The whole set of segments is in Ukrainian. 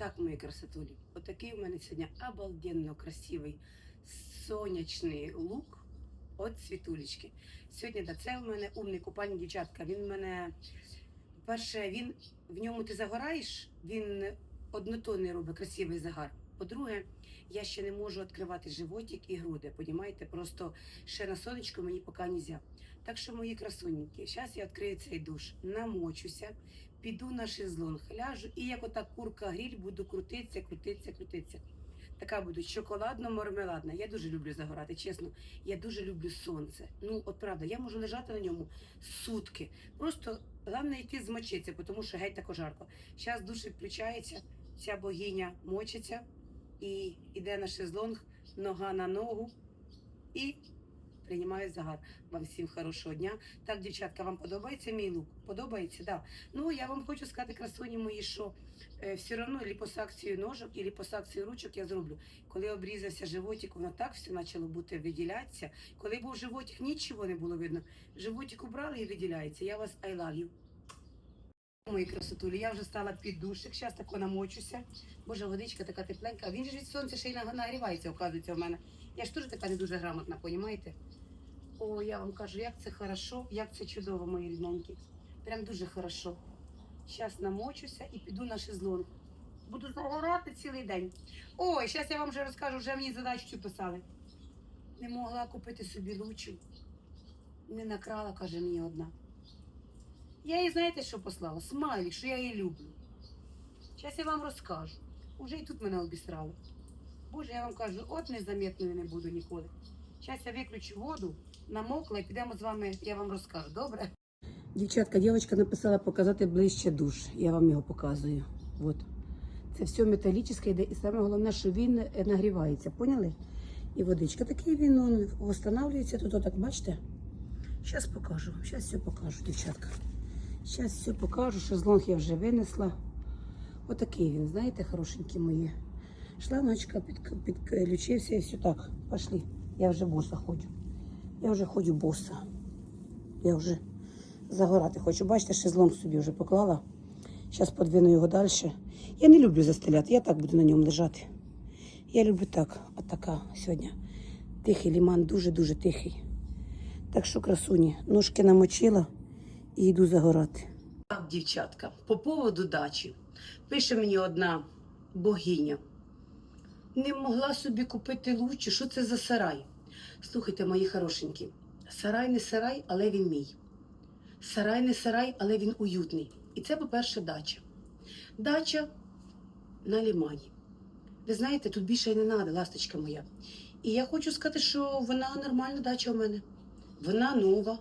Так, мої красотулі, отакий у мене сьогодні обалденно красивий сонячний лук від світулечки. Сьогодні да, це у мене умний купальник дівчатка. Він мене, по-перше, він в ньому ти загораєш, він однотонний робить красивий загар. По-друге, я ще не можу відкривати животик і груди. Понімаєте? Просто ще на сонечко мені поки не. Так що, мої красуньки, зараз я відкрию цей душ, намочуся, піду на шезлонг, ляжу і як ота курка гріль буду крутитися, крутитися, крутитися. Така буду шоколадно-мармеладна. Я дуже люблю загорати, чесно. Я дуже люблю сонце. Ну, от правда, я можу лежати на ньому сутки. Просто головне йти змочитися, тому що геть тако жарко. Зараз душ включається, ця богиня мочиться і йде на шезлонг, нога на ногу і приймає загар. Вам всім хорошого дня. Так, дівчатка, вам подобається мій лук? Подобається? Да. Ну, я вам хочу сказати, красуні мої, що е, все одно ліпосакцію ножок і ліпосакцію ручок я зроблю. Коли обрізався животик, воно так все почало бути виділятися. Коли був животик, нічого не було видно. Животик убрали і виділяється. Я вас I. Мої красотулі, я вже стала під душик, зараз тако намочуся. Боже, водичка така тепленька. Він же від сонця ще й наг- нагрівається, оказується, в мене. Я ж теж така не дуже грамотна, понімаєте? О, я вам кажу, як це хорошо, як це чудово, мої рідненькі. Прям дуже хорошо. Зараз намочуся і піду на шезлонг. Буду загорати цілий день. Ой, зараз я вам вже розкажу, вже мені задачу писали. Не могла купити собі лучу. Не накрала, каже мені одна. Я їй знаєте, що послала? Смайлік, що я її люблю. Зараз я вам розкажу. Уже і тут мене обісрали. Боже, я вам кажу, от незамітною не буду ніколи. Зараз я виключу воду, намокла і підемо з вами, я вам розкажу, добре? Дівчатка, дівчинка написала показати ближче душ. Я вам його показую. От. Це все металічне йде, і саме головне, що він е, нагрівається, поняли? І водичка такий він он, встановлюється тут, отак, бачите? Зараз покажу, зараз все покажу, дівчатка. Зараз все покажу, шезлонг я вже винесла. Отакий він, знаєте, хорошенькі мої. Шланочка під, підключився і все так. Пошли. Я вже боса ходжу. Я вже ходжу боса. Я вже загорати хочу. Бачите, шезлонг собі вже поклала. Зараз подвину його далі. Я не люблю застеляти, я так буду на ньому лежати. Я люблю так, отака сьогодні. Тихий ліман, дуже-дуже тихий. Так що, красуні, ножки намочила і йду загорати. Так, дівчатка, по поводу дачі. Пише мені одна богиня. Не могла собі купити лучше. Що це за сарай? Слухайте, мої хорошенькі, сарай не сарай, але він мій. Сарай не сарай, але він уютний. І це, по-перше, дача. Дача на лімані. Ви знаєте, тут більше й не треба, ласточка моя. І я хочу сказати, що вона нормальна дача у мене. Вона нова,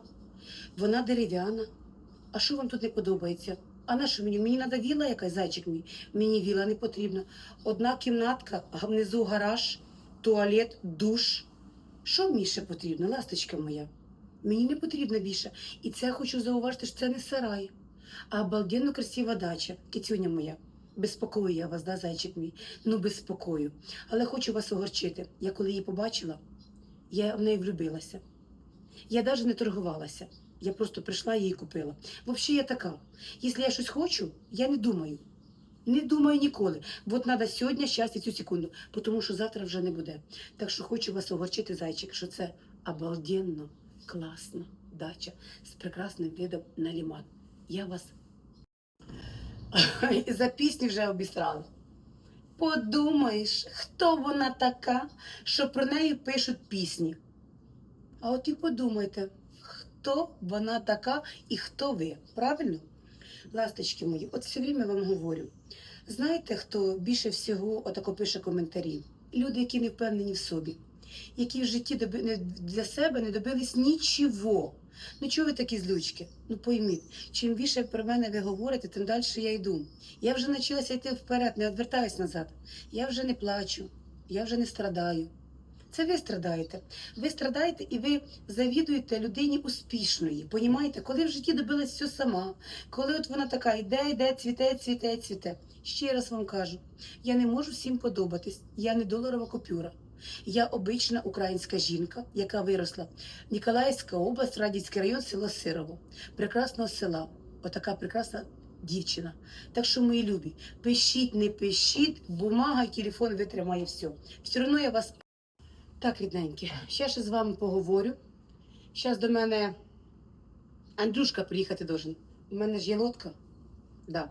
вона дерев'яна. А що вам тут не подобається? А на що мені? Мені треба віла якась, зайчик мій. Мені віла не потрібна. Одна кімнатка, внизу гараж, туалет, душ. Що мені ще потрібно, ласточка моя? Мені не потрібно більше. І це хочу зауважити, що це не сарай, а обалденно красива дача, кицюня моя. Безпокою я вас, да, зайчик мій? Ну, без спокою. Але хочу вас огорчити. Я коли її побачила, я в неї влюбилася. Я навіть не торгувалася. Я просто прийшла і її купила. Взагалі я така. Якщо я щось хочу, я не думаю. Не думаю ніколи. От треба сьогодні, щас і цю секунду, тому що завтра вже не буде. Так що хочу вас огорчити, зайчик, що це обалденно, класна дача з прекрасним видом на ліман. Я вас за пісню вже обісрала. Подумаєш, хто вона така, що про неї пишуть пісні. А от і подумайте, хто вона така і хто ви, правильно? Ласточки мої, от все время вам говорю. Знаєте, хто більше всього отако пише коментарі? Люди, які не впевнені в собі, які в житті для себе не добились нічого. Ну чого ви такі злючки? Ну пойміть, чим більше про мене ви говорите, тим далі я йду. Я вже навчилася йти вперед, не відвертаюсь назад. Я вже не плачу, я вже не страдаю. Це ви страдаєте. Ви страдаєте і ви завідуєте людині успішної. Понімаєте, коли в житті добилась все сама, коли от вона така йде, йде, цвіте, цвіте, цвіте. Ще раз вам кажу: я не можу всім подобатись. Я не доларова купюра. Я обична українська жінка, яка виросла Ніколаївська область, Радівський район, село Сирово. Прекрасного села. Отака прекрасна дівчина. Так що, мої любі, пишіть, не пишіть, бумага телефон витримає все. Все одно я вас. Так, рідненькі, ще ще з вами поговорю. Зараз до мене Андрюшка приїхати должен. У мене ж є лодка. Да.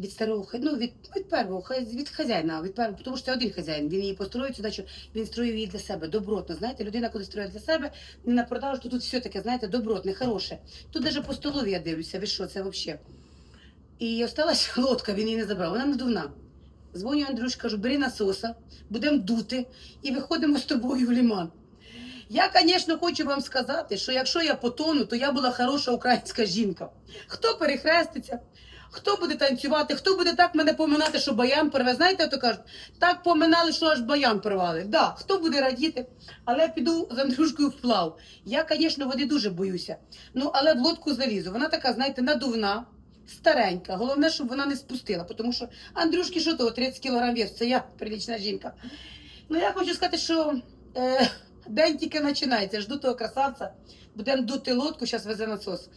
Від старого ну, від, від первого, хай- від хазяїна, від первого, тому що це один хазяїн. Він її построїв сюди, що він строїв її для себе, добротно. Знаєте, людина, коли строїть для себе, не на продажу, то тут все таке, знаєте, добротне, хороше. Тут навіть по столові я дивлюся, ви що, це взагалі. І осталась лодка, він її не забрав, вона надувна. Дзвоню Андрюш, кажу, бери насоса, будемо дути і виходимо з тобою в ліман. Я, звісно, хочу вам сказати, що якщо я потону, то я була хороша українська жінка. Хто перехреститься, хто буде танцювати, хто буде так мене поминати, що баян порве. Знаєте, то кажуть, так поминали, що аж баян порвали. Да, хто буде радіти, але я піду з Андрюшкою вплав. Я, звісно, води дуже боюся. Ну, але в лодку залізу. Вона така, знаєте, надувна, старенька. Головне, щоб вона не спустила, тому що Андрюшки, що того, 30 кілограм вес, це я прилічна жінка. Ну, я хочу сказати, що е, день тільки починається. Жду того красавця, будемо дути лодку, зараз везе насос.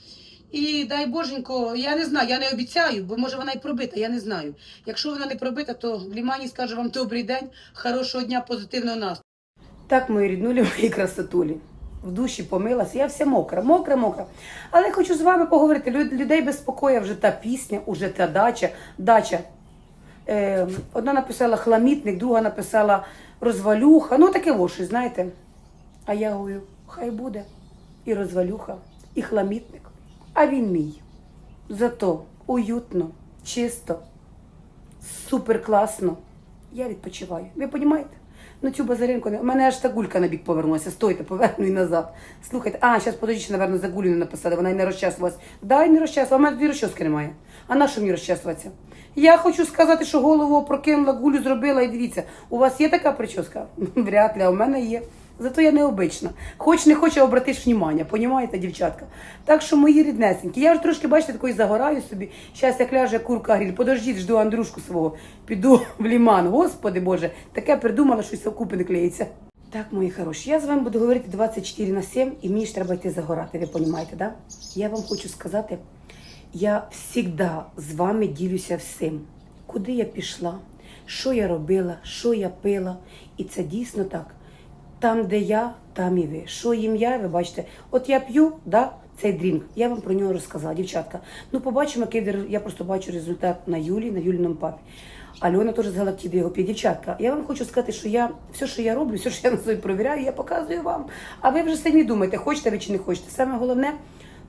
І дай боженько, я не знаю, я не обіцяю, бо може вона і пробита, я не знаю. Якщо вона не пробита, то в Лімані скажу вам добрий день, хорошого дня, позитивного настрою. Так, мої ріднулі, мої красотулі. В душі помилася, я вся мокра, мокра, мокра. Але хочу з вами поговорити. Лю- Людей безпокоїть вже та пісня, уже та дача. Дача. Е, одна написала хламітник, друга написала розвалюха. Ну, таке во щось, знаєте. А я говорю, хай буде і розвалюха, і хламітник. А він мій. Зато уютно, чисто, супер класно. Я відпочиваю. Ви розумієте? Ну цю базаринку, не- у мене аж та гулька на бік повернулася. Стойте, поверну і назад. Слухайте, а, зараз подождіть, ще, напевно, за гулю не написали, вона й не розчасувалась. Дай не розчасувала, у мене дві розчоски немає. А на що мені розчасуватися? Я хочу сказати, що голову прокинула, гулю зробила, і дивіться, у вас є така прическа? Вряд ли, а у мене є. Зато я необична. Хоч не хочу обратиш внимання, понімаєте, дівчатка? Так що мої ріднесенькі, я вже трошки, бачите, такої загораю собі. Зараз як ляже курка гріль. Подождіть, жду Андрушку свого. Піду в ліман. Господи Боже, таке придумала, що й совкупи не клеїться. Так, мої хороші, я з вами буду говорити 24 на 7, і мені ж треба йти загорати, ви розумієте, да? Я вам хочу сказати, я завжди з вами ділюся всім, куди я пішла, що я робила, що я пила. І це дійсно так. Там, де я, там і ви. Що їм я, ви бачите, от я п'ю, да, цей дрінк, я вам про нього розказала, дівчатка. Ну, побачимо, який я просто бачу результат на Юлі, на Юліному папі. Альона теж з Галактиди його п'є. Дівчатка, я вам хочу сказати, що я все, що я роблю, все, що я на собі провіряю, я показую вам. А ви вже самі думаєте, хочете ви чи не хочете. Саме головне,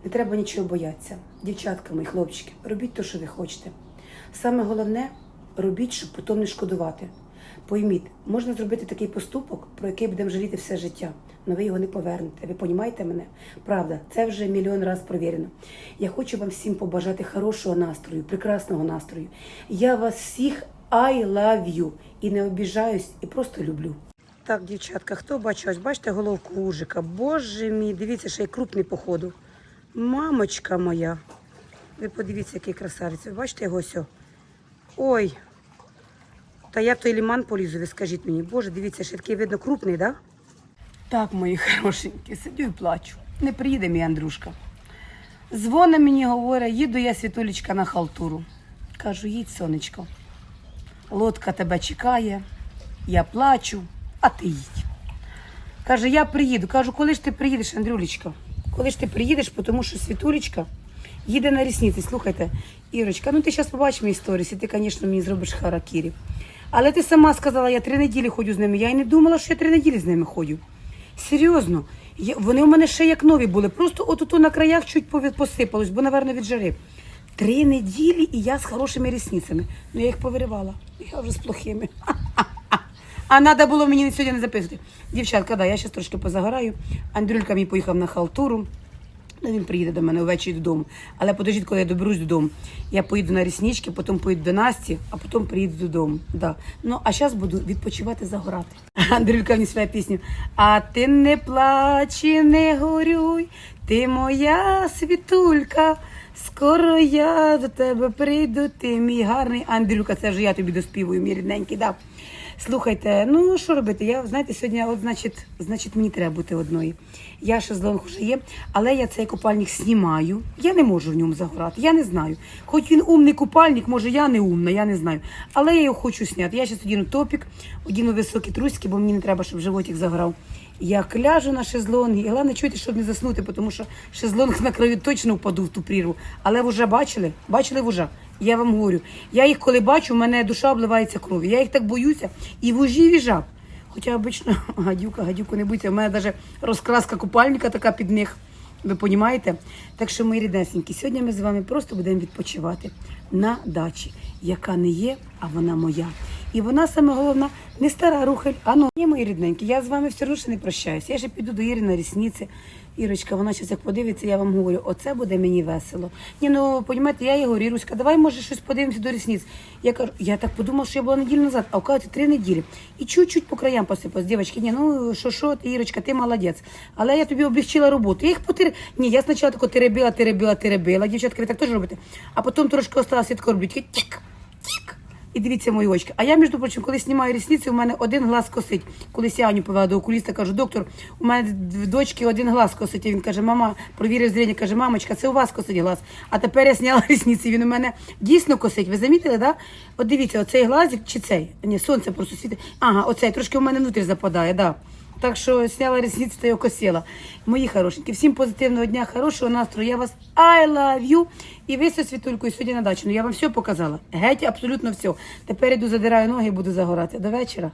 не треба нічого боятися. Дівчатка, мої хлопчики, робіть те, що ви хочете. Саме головне, робіть, щоб потім не шкодувати. Пойміть, можна зробити такий поступок, про який будемо жаліти все життя, але ви його не повернете. Ви розумієте мене? Правда, це вже мільйон разів провірено. Я хочу вам всім побажати хорошого настрою, прекрасного настрою. Я вас всіх I love you. І не обіжаюсь, і просто люблю. Так, дівчатка, хто бачить? Ось бачите головку ужика? Боже мій, дивіться, ще й крупний походу. Мамочка моя. Ви подивіться, який красавець. Ви бачите його сьо? Ой, та як той ліман полізу, ви скажіть мені. Боже, дивіться, ще видно крупний, да? Так, мої хорошенькі, сидю і плачу. Не приїде мій Андрюшка. Дзвонить мені, говорить, їду я світулечка на халтуру. Кажу, їдь, сонечко. Лодка тебе чекає, я плачу, а ти їдь. Каже, я приїду. Кажу, коли ж ти приїдеш, Андрюлечка? Коли ж ти приїдеш, тому що світулечка їде на рісниці. Слухайте, Ірочка, ну ти зараз побачиш мій сторіс, і ти, звісно, мені зробиш харакірі. Але ти сама сказала, я три неділі ходжу з ними. Я й не думала, що я три неділі з ними ходжу. Серйозно, я, вони у мене ще як нові були. Просто от тут на краях чуть посипалось, бо, напевно, від жари. Три неділі і я з хорошими рісницями. Ну я їх повиривала. Я вже з плохими. А треба було мені сьогодні не записувати. Дівчатка, да, я зараз трошки позагораю. Андрюлька мій поїхав на халтуру. Ну, він приїде до мене ввечері додому. Але подождіть, коли я доберусь додому. Я поїду на ріснички, потім поїду до Насті, а потім приїду додому. Да. Ну, а зараз буду відпочивати загорати. Андрюлька мені своя пісню. А ти не плач не горюй, ти моя світулька, Скоро я до тебе прийду, ти мій гарний Андрюка, це вже я тобі доспівую, мій рідненький, да. Слухайте, ну що робити? Я знаєте, сьогодні, от значить, значить, мені треба бути одної. Я шезлонг вже є, але я цей купальник знімаю. Я не можу в ньому загорати. Я не знаю. Хоч він умний купальник, може я не умна, я не знаю. Але я його хочу зняти. Я зараз одіну топік, одіну високі труськи, бо мені не треба, щоб животик загорав. Я ляжу на шезлонги, і головне чуйте, щоб не заснути, тому що шезлонг на краю точно впаду в ту прірву. Але вже бачили? Бачили вужа? Я вам говорю. Я їх коли бачу, в мене душа обливається кров'ю. Я їх так боюся і вужів, і жаб. Хоча обично гадюка, гадюку не боїться. У мене навіть розкраска купальника така під них. Ви розумієте? Так що, мої ріднесенькі, сьогодні ми з вами просто будемо відпочивати на дачі, яка не є, а вона моя. І вона саме головна, не стара рухель, а ну, ні, мої рідненькі, я з вами все одно не прощаюся. Я ще піду до Іри на рісниці. Ірочка, вона зараз як подивиться, я вам говорю, оце буде мені весело. Ні, ну розумієте, я їй говорю, Іруська, давай може щось подивимося до рісниць. Я кажу, я так подумав, що я була неділю назад, а оказується три неділі. І чуть-чуть по краям посипалась. Дівчатки, ні, ну що, що, ти, Ірочка, ти молодець. Але я тобі облегчила роботу. Я їх потер... Ні, я спочатку тако теребила, теребила, теребила. Дівчатки, ви так теж робите. А потім трошки осталося від робити. Тік, тік. І дивіться мої очки. А я, між прочим, коли знімаю рісниці, у мене один глаз косить. Колись я Аню повела до окуліста, кажу, доктор, у мене в дочки один глаз косить. І він каже, мама, провірив зріння, каже, мамочка, це у вас косить глаз. А тепер я зняла рісниці, він у мене дійсно косить. Ви замітили, да? От дивіться, оцей глазик чи цей? Ні, сонце просто світить. Ага, оцей трошки у мене внутрі западає, да. Так що сняла ресниці та й окосила. Мої хорошенькі, всім позитивного дня, хорошого настрою. Я вас I love you. І ви зі світулькою сьогодні на дачу. Ну я вам все показала. Геть абсолютно все. Тепер іду задираю ноги і буду загорати. До вечора.